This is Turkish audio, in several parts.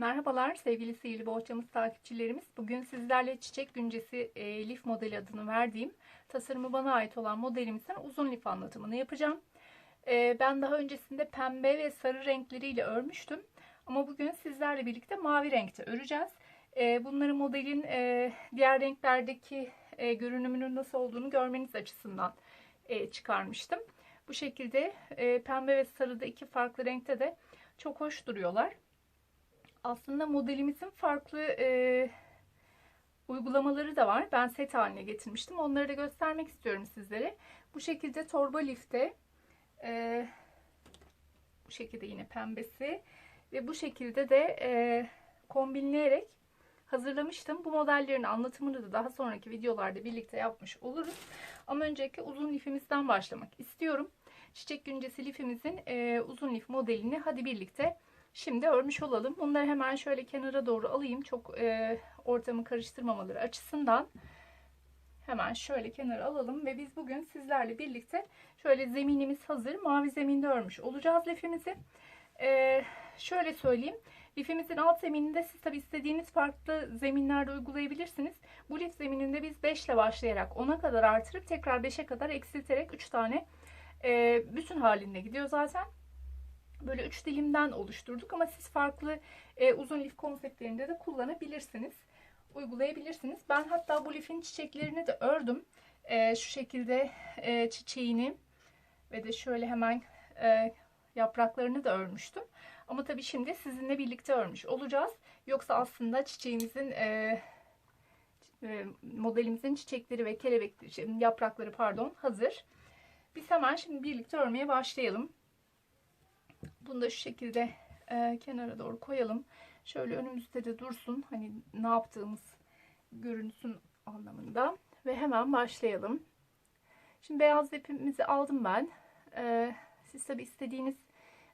Merhabalar sevgili sihirli bohçamız takipçilerimiz. Bugün sizlerle çiçek güncesi e, lif modeli adını verdiğim tasarımı bana ait olan modelimizin uzun lif anlatımını yapacağım. E, ben daha öncesinde pembe ve sarı renkleriyle örmüştüm. Ama bugün sizlerle birlikte mavi renkte öreceğiz. E, bunları modelin e, diğer renklerdeki e, görünümünün nasıl olduğunu görmeniz açısından e, çıkarmıştım. Bu şekilde e, pembe ve sarıda iki farklı renkte de çok hoş duruyorlar aslında modelimizin farklı e, uygulamaları da var. Ben set haline getirmiştim. Onları da göstermek istiyorum sizlere. Bu şekilde torba lifte e, bu şekilde yine pembesi ve bu şekilde de e, kombinleyerek hazırlamıştım. Bu modellerin anlatımını da daha sonraki videolarda birlikte yapmış oluruz. Ama öncelikle uzun lifimizden başlamak istiyorum. Çiçek güncesi lifimizin e, uzun lif modelini hadi birlikte Şimdi örmüş olalım. Bunları hemen şöyle kenara doğru alayım. Çok e, ortamı karıştırmamaları açısından. Hemen şöyle kenara alalım ve biz bugün sizlerle birlikte şöyle zeminimiz hazır. Mavi zeminde örmüş olacağız lifimizi. E, şöyle söyleyeyim. Lifimizin alt zemininde siz tabi istediğiniz farklı zeminlerde uygulayabilirsiniz. Bu lif zemininde biz 5 ile başlayarak 10'a kadar artırıp tekrar 5'e kadar eksilterek 3 tane e, bütün halinde gidiyor zaten böyle üç dilimden oluşturduk ama siz farklı e, uzun lif konseptlerinde de kullanabilirsiniz. Uygulayabilirsiniz. Ben hatta bu lifin çiçeklerini de ördüm. E, şu şekilde e, çiçeğini ve de şöyle hemen e, yapraklarını da örmüştüm. Ama tabii şimdi sizinle birlikte örmüş olacağız. Yoksa aslında çiçeğimizin e, e modelimizin çiçekleri ve kelebek şey, yaprakları pardon hazır. Biz hemen şimdi birlikte örmeye başlayalım. Bunu da şu şekilde e, kenara doğru koyalım. Şöyle önümüzde de dursun. Hani ne yaptığımız görünsün anlamında. Ve hemen başlayalım. Şimdi beyaz ipimizi aldım ben. E, siz tabi istediğiniz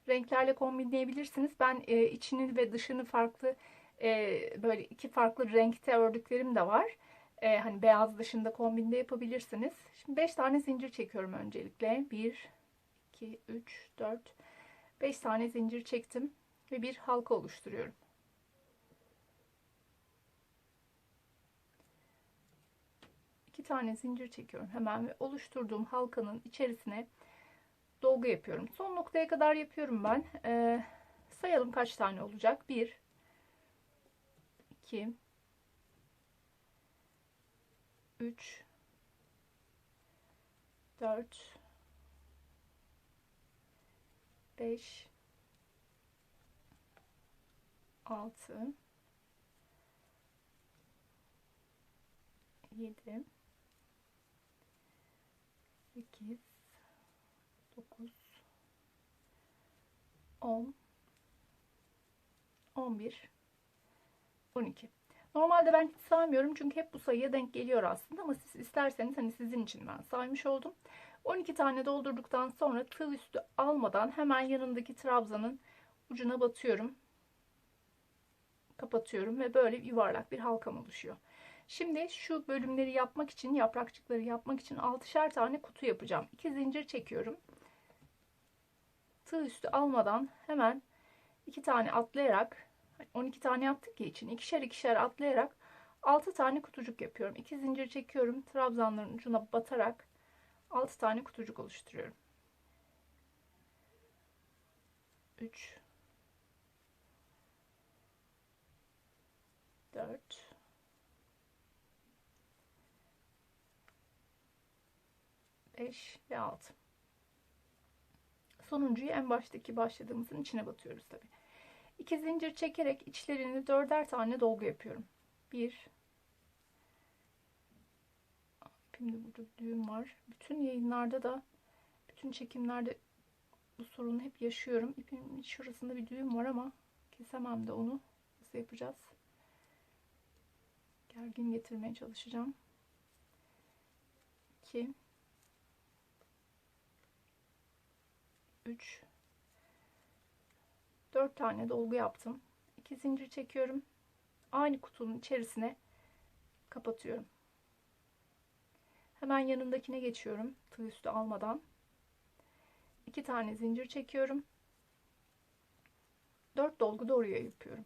renklerle kombinleyebilirsiniz. Ben e, içini ve dışını farklı e, böyle iki farklı renkte ördüklerim de var. E, hani beyaz dışında kombinde yapabilirsiniz. Şimdi 5 tane zincir çekiyorum öncelikle. 1, 2, 3, 4, 5 tane zincir çektim ve bir halka oluşturuyorum. İki tane zincir çekiyorum hemen ve oluşturduğum halkanın içerisine dolgu yapıyorum. Son noktaya kadar yapıyorum ben. Ee, sayalım kaç tane olacak. 1 2 3 4 5 6 7 8 9 10 11 12 Normalde ben hiç saymıyorum çünkü hep bu sayıya denk geliyor aslında ama siz isterseniz hani sizin için ben saymış oldum. 12 tane doldurduktan sonra tığ üstü almadan hemen yanındaki trabzanın ucuna batıyorum. Kapatıyorum ve böyle yuvarlak bir halkam oluşuyor. Şimdi şu bölümleri yapmak için, yaprakçıkları yapmak için 6'şer tane kutu yapacağım. 2 zincir çekiyorum. Tığ üstü almadan hemen 2 tane atlayarak 12 tane yaptık ya için ikişer ikişer atlayarak 6 tane kutucuk yapıyorum. 2 zincir çekiyorum. Trabzanların ucuna batarak 6 tane kutucuk oluşturuyorum. 3 4 5 ve 6 sonuncuyu en baştaki başladığımızın içine batıyoruz tabi. İki zincir çekerek içlerini dörder tane dolgu yapıyorum. 1 ipimde burada düğüm var. Bütün yayınlarda da bütün çekimlerde bu sorunu hep yaşıyorum. İpin şurasında bir düğüm var ama kesemem de onu. Nasıl yapacağız? Gergin getirmeye çalışacağım. 2 3 4 tane dolgu yaptım. 2 zincir çekiyorum. Aynı kutunun içerisine kapatıyorum. Hemen yanındakine geçiyorum. Tığ üstü almadan. iki tane zincir çekiyorum. Dört dolgu da oraya yapıyorum.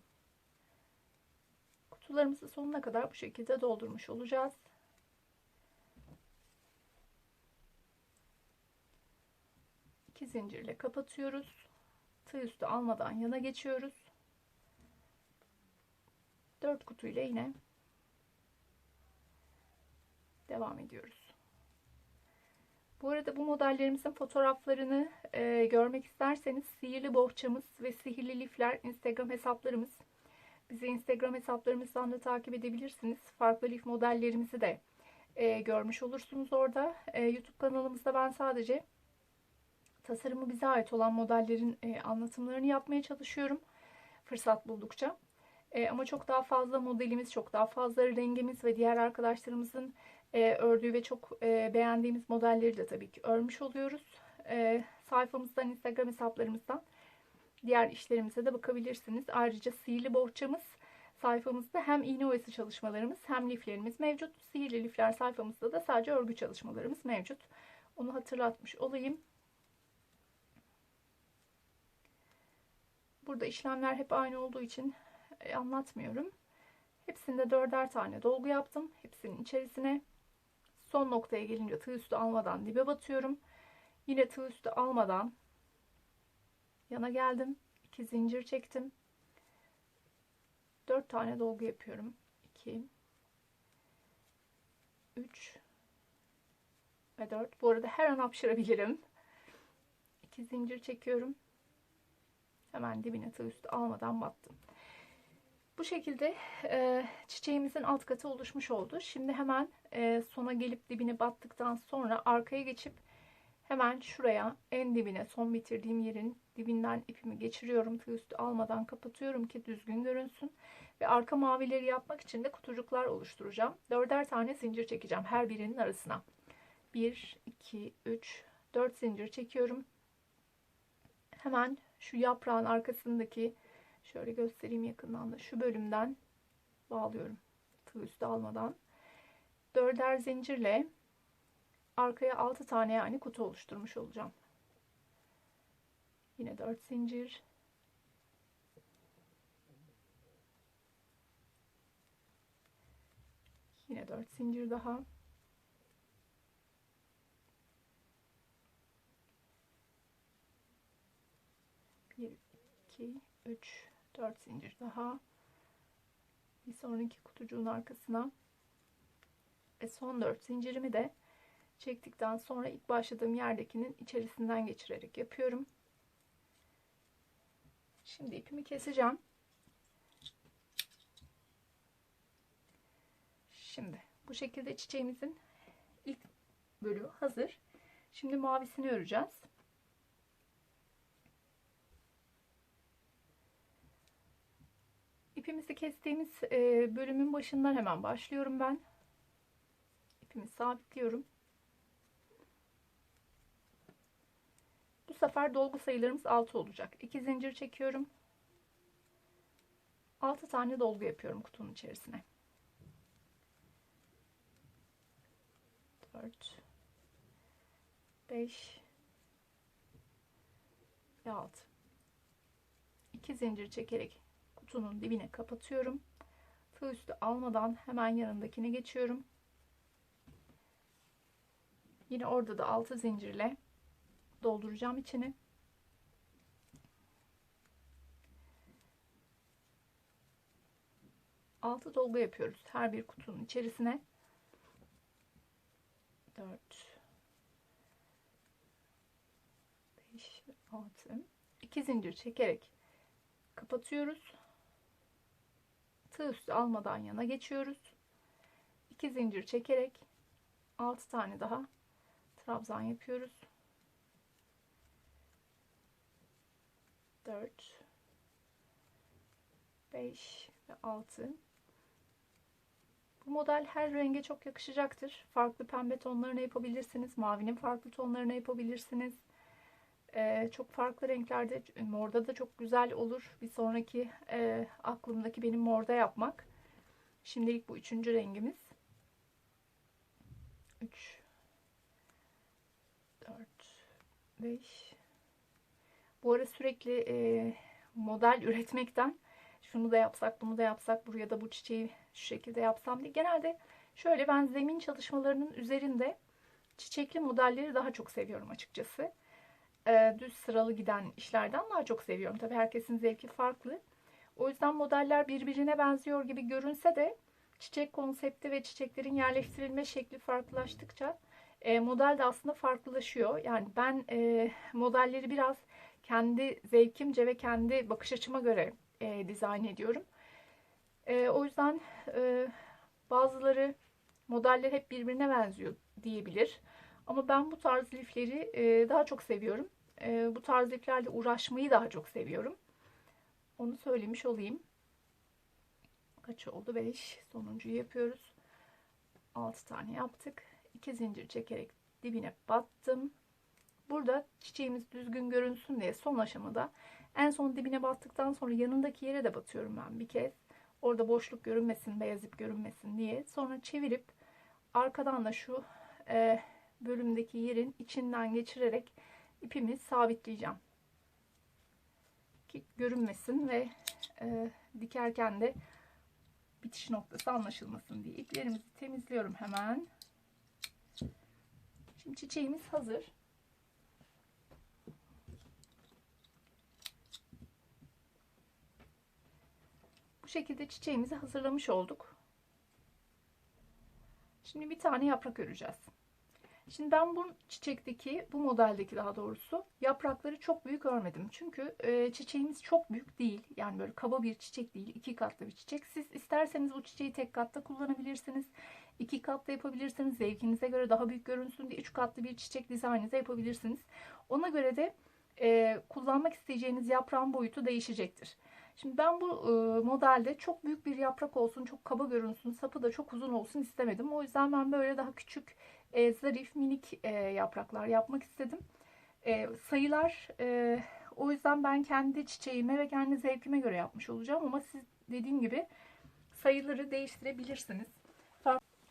kutularımızı sonuna kadar bu şekilde doldurmuş olacağız. İki zincirle kapatıyoruz. Tığ üstü almadan yana geçiyoruz. 4 kutuyla yine devam ediyoruz. Bu arada bu modellerimizin fotoğraflarını e, görmek isterseniz sihirli bohçamız ve sihirli lifler Instagram hesaplarımız. Bizi Instagram hesaplarımızdan da takip edebilirsiniz. Farklı lif modellerimizi de e, görmüş olursunuz orada. E, YouTube kanalımızda ben sadece tasarımı bize ait olan modellerin e, anlatımlarını yapmaya çalışıyorum. Fırsat buldukça. E, ama çok daha fazla modelimiz, çok daha fazla rengimiz ve diğer arkadaşlarımızın e, ördüğü ve çok e, beğendiğimiz modelleri de tabii ki örmüş oluyoruz. E, sayfamızdan, Instagram hesaplarımızdan diğer işlerimize de bakabilirsiniz. Ayrıca sihirli bohçamız sayfamızda hem iğne oyası çalışmalarımız hem liflerimiz mevcut. Sihirli lifler sayfamızda da sadece örgü çalışmalarımız mevcut. Onu hatırlatmış olayım. Burada işlemler hep aynı olduğu için e, anlatmıyorum. Hepsinde dörder tane dolgu yaptım. Hepsinin içerisine son noktaya gelince tığ üstü almadan dibe batıyorum. Yine tığ üstü almadan yana geldim. 2 zincir çektim. 4 tane dolgu yapıyorum. 2 3 ve 4. Bu arada her an hapşırabilirim. 2 zincir çekiyorum. Hemen dibine tığ üstü almadan battım. Bu şekilde e, çiçeğimizin alt katı oluşmuş oldu. Şimdi hemen e, sona gelip dibine battıktan sonra arkaya geçip hemen şuraya en dibine son bitirdiğim yerin dibinden ipimi geçiriyorum. Tığ üstü almadan kapatıyorum ki düzgün görünsün. Ve arka mavileri yapmak için de kutucuklar oluşturacağım. Dörder tane zincir çekeceğim her birinin arasına. 1, 2, 3, 4 zincir çekiyorum. Hemen şu yaprağın arkasındaki Şöyle göstereyim yakından da. Şu bölümden bağlıyorum. Tığ üstü almadan. Dörder zincirle arkaya 6 tane yani kutu oluşturmuş olacağım. Yine 4 zincir. Yine 4 zincir daha. Bir, iki, üç, 4 zincir daha bir sonraki kutucuğun arkasına ve son 4 zincirimi de çektikten sonra ilk başladığım yerdekinin içerisinden geçirerek yapıyorum. Şimdi ipimi keseceğim. Şimdi bu şekilde çiçeğimizin ilk bölümü hazır. Şimdi mavisini öreceğiz. İpimizi kestiğimiz e, bölümün başından hemen başlıyorum ben. İpimi sabitliyorum. Bu sefer dolgu sayılarımız 6 olacak. 2 zincir çekiyorum. 6 tane dolgu yapıyorum kutunun içerisine. 4 5 ve 6 2 zincir çekerek kutunun dibine kapatıyorum. Tığ almadan hemen yanındakine geçiyorum. Yine orada da 6 zincirle dolduracağım içini. Altı dolgu yapıyoruz her bir kutunun içerisine. 4 5 6 2 zincir çekerek kapatıyoruz tığ üstü almadan yana geçiyoruz. 2 zincir çekerek 6 tane daha trabzan yapıyoruz. 4 5 ve 6 bu model her renge çok yakışacaktır. Farklı pembe tonlarını yapabilirsiniz. Mavinin farklı tonlarını yapabilirsiniz. Ee, çok farklı renklerde morda da çok güzel olur. Bir sonraki e, aklımdaki benim morda yapmak. Şimdilik bu üçüncü rengimiz. 3 4 5 Bu ara sürekli e, model üretmekten şunu da yapsak, bunu da yapsak, buraya da bu çiçeği şu şekilde yapsam diye. Genelde şöyle ben zemin çalışmalarının üzerinde çiçekli modelleri daha çok seviyorum açıkçası. Ee, düz sıralı giden işlerden daha çok seviyorum. Tabii herkesin zevki farklı. O yüzden modeller birbirine benziyor gibi görünse de çiçek konsepti ve çiçeklerin yerleştirilme şekli farklılaştıkça e, model de aslında farklılaşıyor. Yani ben e, modelleri biraz kendi zevkimce ve kendi bakış açıma göre e, dizayn ediyorum. E, o yüzden e, bazıları modeller hep birbirine benziyor diyebilir. Ama ben bu tarz lifleri e, daha çok seviyorum. E, bu tarz liflerle uğraşmayı daha çok seviyorum. Onu söylemiş olayım. Kaç oldu? 5. Sonuncuyu yapıyoruz. 6 tane yaptık. 2 zincir çekerek dibine battım. Burada çiçeğimiz düzgün görünsün diye son aşamada en son dibine battıktan sonra yanındaki yere de batıyorum ben bir kez. Orada boşluk görünmesin, beyaz ip görünmesin diye. Sonra çevirip arkadan da şu e, bölümdeki yerin içinden geçirerek ipimi sabitleyeceğim. Ki görünmesin ve e, dikerken de bitiş noktası anlaşılmasın diye. İplerimizi temizliyorum hemen. Şimdi çiçeğimiz hazır. Bu şekilde çiçeğimizi hazırlamış olduk. Şimdi bir tane yaprak öreceğiz. Şimdi ben bu çiçekteki, bu modeldeki daha doğrusu yaprakları çok büyük örmedim. Çünkü e, çiçeğimiz çok büyük değil. Yani böyle kaba bir çiçek değil, iki katlı bir çiçek. Siz isterseniz bu çiçeği tek katta kullanabilirsiniz. iki katlı yapabilirsiniz. Zevkinize göre daha büyük görünsün diye üç katlı bir çiçek dizaynınıza yapabilirsiniz. Ona göre de e, kullanmak isteyeceğiniz yaprağın boyutu değişecektir. Şimdi ben bu e, modelde çok büyük bir yaprak olsun, çok kaba görünsün, sapı da çok uzun olsun istemedim. O yüzden ben böyle daha küçük, e, zarif, minik e, yapraklar yapmak istedim. E, sayılar, e, o yüzden ben kendi çiçeğime ve kendi zevkime göre yapmış olacağım. Ama siz dediğim gibi sayıları değiştirebilirsiniz.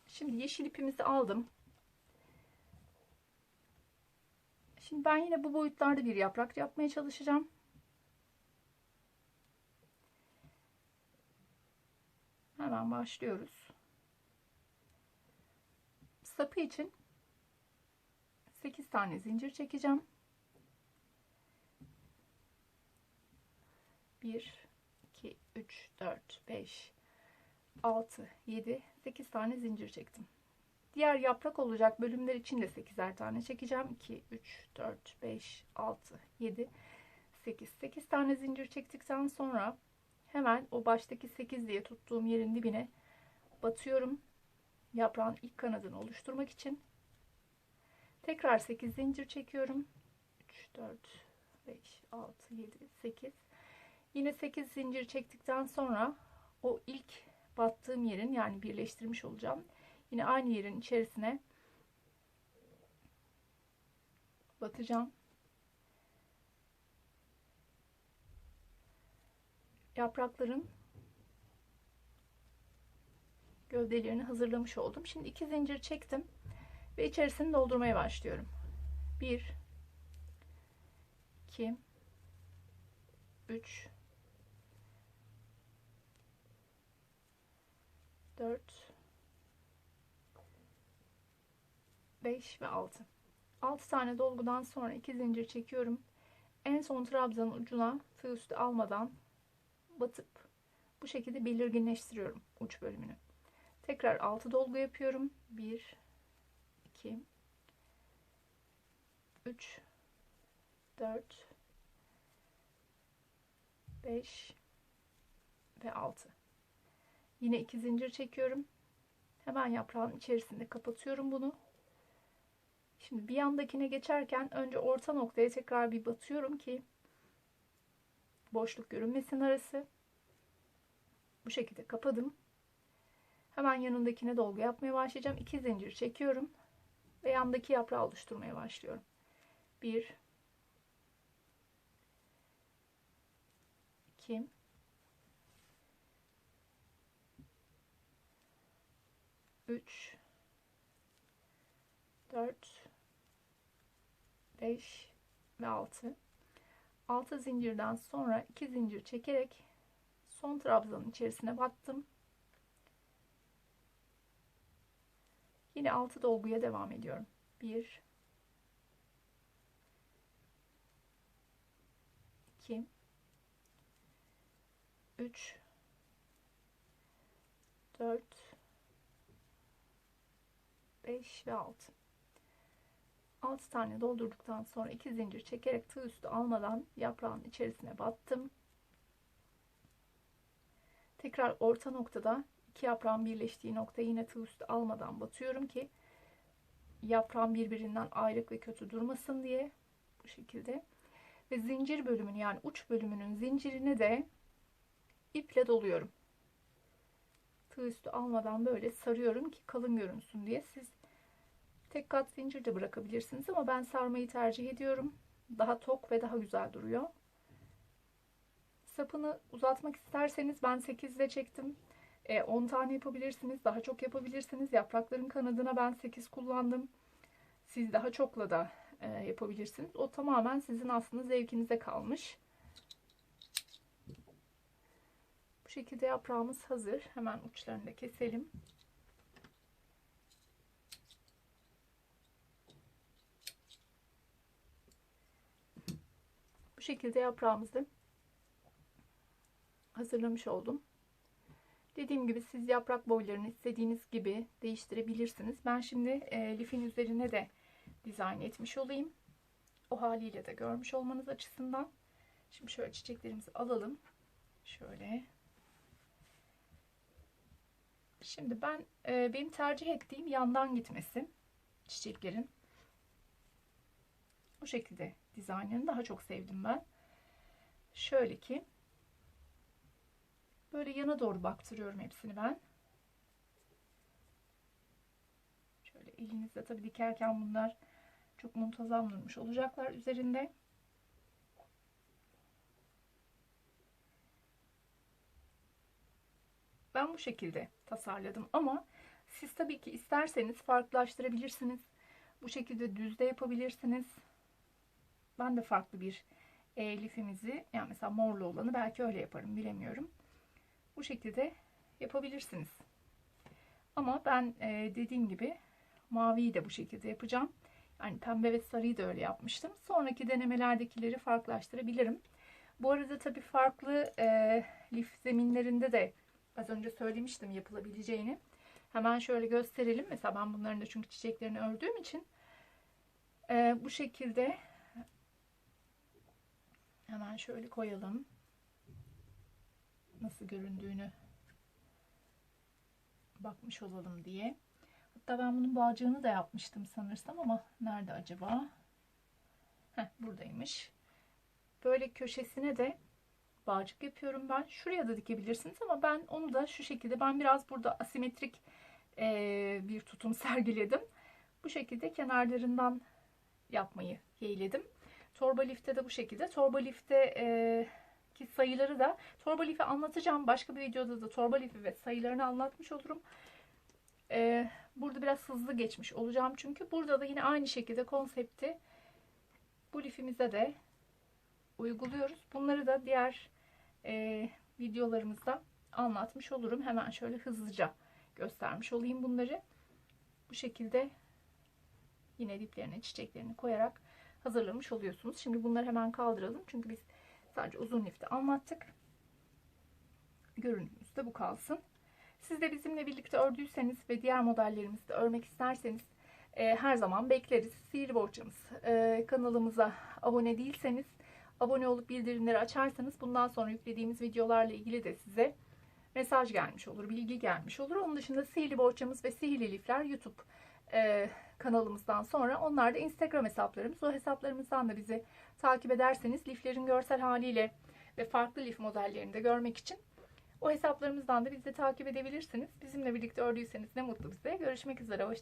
Şimdi yeşil ipimizi aldım. Şimdi ben yine bu boyutlarda bir yaprak yapmaya çalışacağım. Hemen başlıyoruz. Sapı için 8 tane zincir çekeceğim. 1 2 3 4 5 6 7 8 tane zincir çektim. Diğer yaprak olacak bölümler için de 8'er tane çekeceğim. 2 3 4 5 6 7 8 8 tane zincir çektikten sonra Hemen o baştaki 8 diye tuttuğum yerin dibine batıyorum. Yaprağın ilk kanadını oluşturmak için. Tekrar 8 zincir çekiyorum. 3, 4, 5, 6, 7, 8. Yine 8 zincir çektikten sonra o ilk battığım yerin yani birleştirmiş olacağım. Yine aynı yerin içerisine batacağım. yaprakların gövdelerini hazırlamış oldum. Şimdi iki zincir çektim ve içerisini doldurmaya başlıyorum. 1 2 3 4 5 ve 6 6 tane dolgudan sonra iki zincir çekiyorum. En son trabzanın ucuna tığ üstü almadan batıp bu şekilde belirginleştiriyorum uç bölümünü. Tekrar 6 dolgu yapıyorum. 1 2 3 4 5 ve 6. Yine 2 zincir çekiyorum. Hemen yaprağın içerisinde kapatıyorum bunu. Şimdi bir yandakine geçerken önce orta noktaya tekrar bir batıyorum ki boşluk görünmesin arası. Bu şekilde kapadım. Hemen yanındakine dolgu yapmaya başlayacağım. 2 zincir çekiyorum ve yandaki yaprağı oluşturmaya başlıyorum. 1 2 3 4 5 ve 6 6 zincirden sonra 2 zincir çekerek Son trabzanın içerisine battım. Yine 6 dolguya devam ediyorum. 1 2 3 4 5 ve 6 6 tane doldurduktan sonra 2 zincir çekerek tığ üstü almadan yaprağın içerisine battım. Tekrar orta noktada iki yaprağın birleştiği nokta yine tığ üstü almadan batıyorum ki yaprağın birbirinden ayrık ve kötü durmasın diye bu şekilde ve zincir bölümünü yani uç bölümünün zincirini de iple doluyorum. Tığ üstü almadan böyle sarıyorum ki kalın görünsün diye siz tek kat zincir de bırakabilirsiniz ama ben sarmayı tercih ediyorum. Daha tok ve daha güzel duruyor. Sapını uzatmak isterseniz ben 8 ile çektim. 10 tane yapabilirsiniz. Daha çok yapabilirsiniz. Yaprakların kanadına ben 8 kullandım. Siz daha çokla da e, yapabilirsiniz. O tamamen sizin aslında zevkinize kalmış. Bu şekilde yaprağımız hazır. Hemen uçlarını da keselim. Bu şekilde yaprağımızı hazırlamış oldum. Dediğim gibi siz yaprak boylarını istediğiniz gibi değiştirebilirsiniz. Ben şimdi e, lifin üzerine de dizayn etmiş olayım. O haliyle de görmüş olmanız açısından. Şimdi şöyle çiçeklerimizi alalım. Şöyle. Şimdi ben e, benim tercih ettiğim yandan gitmesi çiçeklerin. Bu şekilde dizaynını daha çok sevdim ben. Şöyle ki böyle yana doğru baktırıyorum hepsini ben. Şöyle elinizle tabii dikerken bunlar çok muntazam durmuş olacaklar üzerinde. Ben bu şekilde tasarladım ama siz tabii ki isterseniz farklılaştırabilirsiniz. Bu şekilde düzde yapabilirsiniz. Ben de farklı bir e, lifimizi yani mesela morlu olanı belki öyle yaparım bilemiyorum. Bu şekilde yapabilirsiniz. Ama ben e, dediğim gibi maviyi de bu şekilde yapacağım. Yani pembe ve sarıyı da öyle yapmıştım. Sonraki denemelerdekileri farklılaştırabilirim. Bu arada tabii farklı e, lif zeminlerinde de az önce söylemiştim yapılabileceğini. Hemen şöyle gösterelim. Mesela ben bunların da çünkü çiçeklerini ördüğüm için e, bu şekilde hemen şöyle koyalım. Nasıl göründüğünü bakmış olalım diye. Hatta ben bunun bağcığını da yapmıştım sanırsam ama nerede acaba? Heh, buradaymış. Böyle köşesine de bağcık yapıyorum ben. Şuraya da dikebilirsiniz ama ben onu da şu şekilde ben biraz burada asimetrik e, bir tutum sergiledim. Bu şekilde kenarlarından yapmayı yeğledim. Torba lifte de bu şekilde. Torba lifte e, ki sayıları da torba lifi anlatacağım. Başka bir videoda da torba lifi ve sayılarını anlatmış olurum. E, burada biraz hızlı geçmiş olacağım. Çünkü burada da yine aynı şekilde konsepti bu lifimize de uyguluyoruz. Bunları da diğer e, videolarımızda anlatmış olurum. Hemen şöyle hızlıca göstermiş olayım bunları. Bu şekilde yine diplerine çiçeklerini koyarak hazırlamış oluyorsunuz. Şimdi bunları hemen kaldıralım. Çünkü biz sadece uzun lifte anlattık. Görünümümüz de bu kalsın. Siz de bizimle birlikte ördüyseniz ve diğer modellerimizi de örmek isterseniz e, her zaman bekleriz. Sihirli Bohçamız e, kanalımıza abone değilseniz abone olup bildirimleri açarsanız bundan sonra yüklediğimiz videolarla ilgili de size mesaj gelmiş olur, bilgi gelmiş olur. Onun dışında Sihirli Bohçamız ve Sihirli Lifler YouTube e, kanalımızdan sonra onlar da Instagram hesaplarımız. O hesaplarımızdan da bizi takip ederseniz liflerin görsel haliyle ve farklı lif modellerini de görmek için o hesaplarımızdan da bizi takip edebilirsiniz. Bizimle birlikte ördüyseniz ne mutlu bize. Görüşmek üzere. Hoşçakalın.